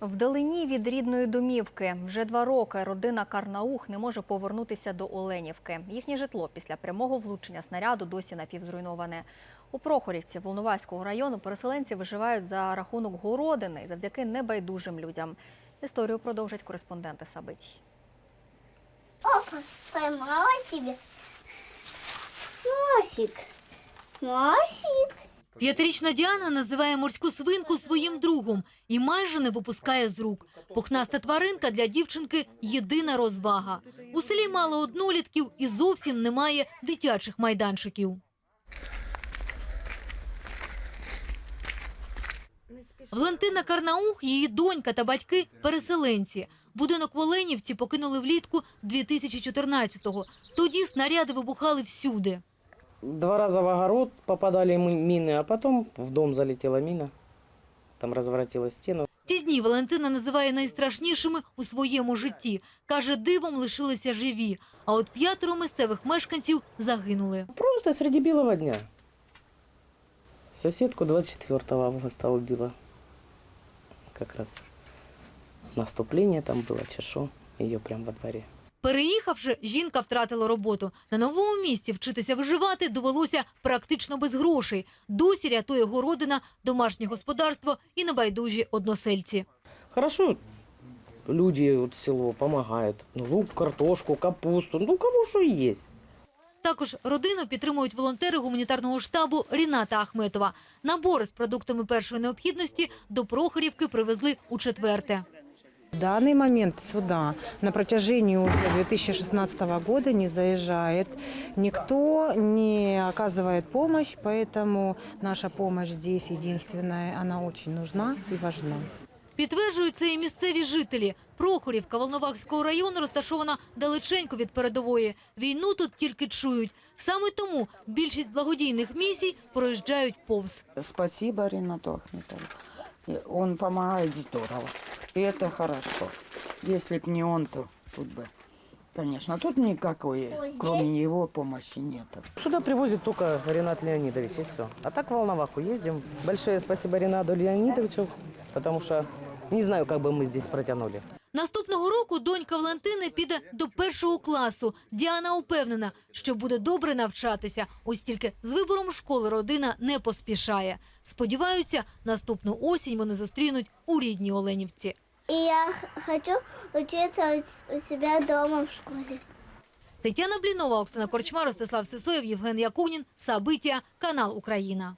Вдалині від рідної домівки вже два роки родина Карнаух не може повернутися до Оленівки. Їхнє житло після прямого влучення снаряду досі напівзруйноване. У Прохорівці Волноваського району переселенці виживають за рахунок городини завдяки небайдужим людям. Історію продовжать кореспонденти Сабитій. Опа, поймала тебе. Носик. Носик. П'ятирічна Діана називає морську свинку своїм другом і майже не випускає з рук. Пухнаста тваринка для дівчинки – єдина розвага. У селі мало однолітків і зовсім немає дитячих майданчиків. Валентина Карнаух, її донька та батьки – переселенці. Будинок в Оленівці покинули влітку 2014-го. Тоді снаряди вибухали всюди Два раза в огород попадали мы- мины, а потом в дом залетела мина. Там разворотила стену. Ті дні Валентина називає найстрашнішими у своєму житті. Каже, дивом лишилися живі, а от п'ятеро місцевих мешканців загинули. Просто среди белого дня. Соседку 24 августа убила. Как раз наступление там было, чешу. Ее прям во дворе. Переїхавши, жінка втратила роботу. На новому місці вчитися виживати довелося практично без грошей. Досі рятує городина, домашнє господарство і небайдужі односельці. Хорошо, люди вот село помогают. Ну, лук, картошку, капусту. Ну, у кого что есть. Також родину підтримують волонтери гуманітарного штабу Ріната Ахметова. Набори з продуктами першої необхідності до Прохорівки привезли у четверте. В данный момент сюда на протяжении уже 2016 года не заезжает никто, не оказывает помощь, поэтому наша помощь здесь единственная, она очень нужна и важна. Підтверджують це і місцеві жителі. Прохорівка Волновахського району розташована далеченько від передової. Війну тут тільки чують. Саме тому більшість благодійних місій проїжджають повз. Спасибо Ренату Ахметову. И Он помогает здорово. И это хорошо. Если б не он, то тут бы, конечно, тут никакой, кроме него, помощи нет. Сюда привозит только Ренат Леонидович, и все. А так в Волноваху ездим. Большое спасибо Ренату Леонидовичу, потому что не знаю, как бы мы здесь протянули. Наступного року донька Валентини піде до першого класу. Діана упевнена, що буде добре навчатися. Ось тільки з вибором школи родина не поспішає. Сподіваються, наступну осінь вони зустрінуть у рідній Оленівці. И я хочу учиться у с- у себя дома в школе. Тетяна Блінова, Оксана Корчма, Ростислав Сисоєв, Євген Якунін, Сабиття, канал Україна.